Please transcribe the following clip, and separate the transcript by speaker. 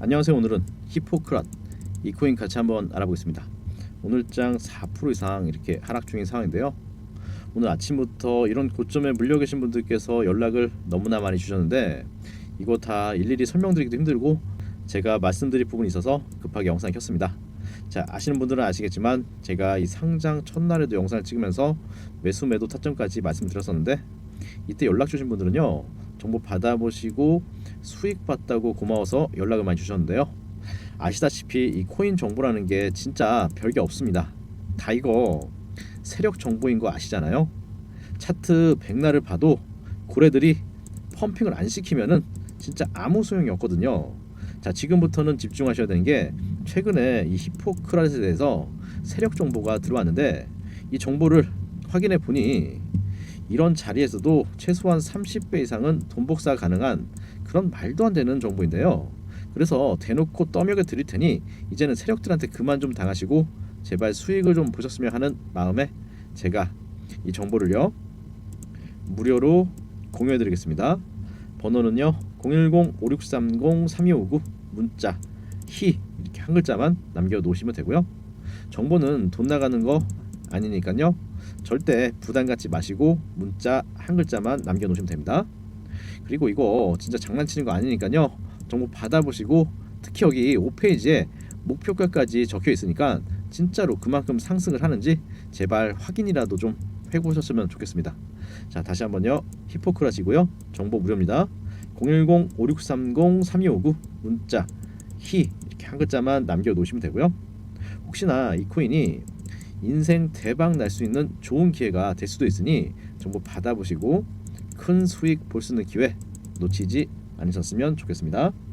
Speaker 1: 안녕하세요. 오늘은 히포크랏 이 코인 같이 한번 알아보겠습니다. 오늘장 4% 이상 이렇게 하락 중인 상황인데요. 오늘 아침부터 이런 고점에 물려 계신 분들께서 연락을 너무나 많이 주셨는데 이거 다 일일이 설명드리기도 힘들고 제가 말씀드릴 부분이 있어서 급하게 영상 켰습니다. 자 아시는 분들은 아시겠지만 제가 이 상장 첫날에도 영상을 찍으면서 매수 매도 타점까지 말씀드렸었는데 이때 연락 주신 분들은요 정보 받아보시고 수익 봤다고 고마워서 연락을 많이 주셨는데요. 아시다시피 이 코인 정보라는 게 진짜 별게 없습니다. 다 이거 세력 정보인 거 아시잖아요. 차트 백날을 봐도 고래들이 펌핑을 안 시키면은 진짜 아무 소용이 없거든요. 자 지금부터는 집중하셔야 되는 게 최근에 이 히포크라테스에 대해서 세력 정보가 들어왔는데 이 정보를 확인해 보니 이런 자리에서도 최소한 30배 이상은 돈 복사 가능한 그런 말도 안 되는 정보인데요. 그래서 대놓고 떠먹여 드릴 테니 이제는 세력들한테 그만 좀 당하시고 제발 수익을 좀 보셨으면 하는 마음에 제가 이 정보를요 무료로 공유해 드리겠습니다. 번호는요 010-5630-3259 문자 히 이렇게 한 글자만 남겨 놓으시면 되고요. 정보는 돈 나가는 거 아니니까요. 절대 부담 갖지 마시고 문자 한 글자만 남겨 놓으시면 됩니다. 그리고 이거 진짜 장난치는 거 아니니까요. 정보 받아보시고 특히 여기 5페이지에 목표가까지 적혀 있으니까 진짜로 그만큼 상승을 하는지 제발 확인이라도 좀 해보셨으면 좋겠습니다. 자 다시 한번요. 히포크라시고요. 정보 무료입니다. 010-5630-3259 문자 히 이렇게 한 글자만 남겨 놓으시면 되고요. 혹시나 이 코인이 인생 대박 날 수 있는 좋은 기회가 될 수도 있으니 정보 받아보시고 큰 수익 볼 수 있는 기회 놓치지 않으셨으면 좋겠습니다.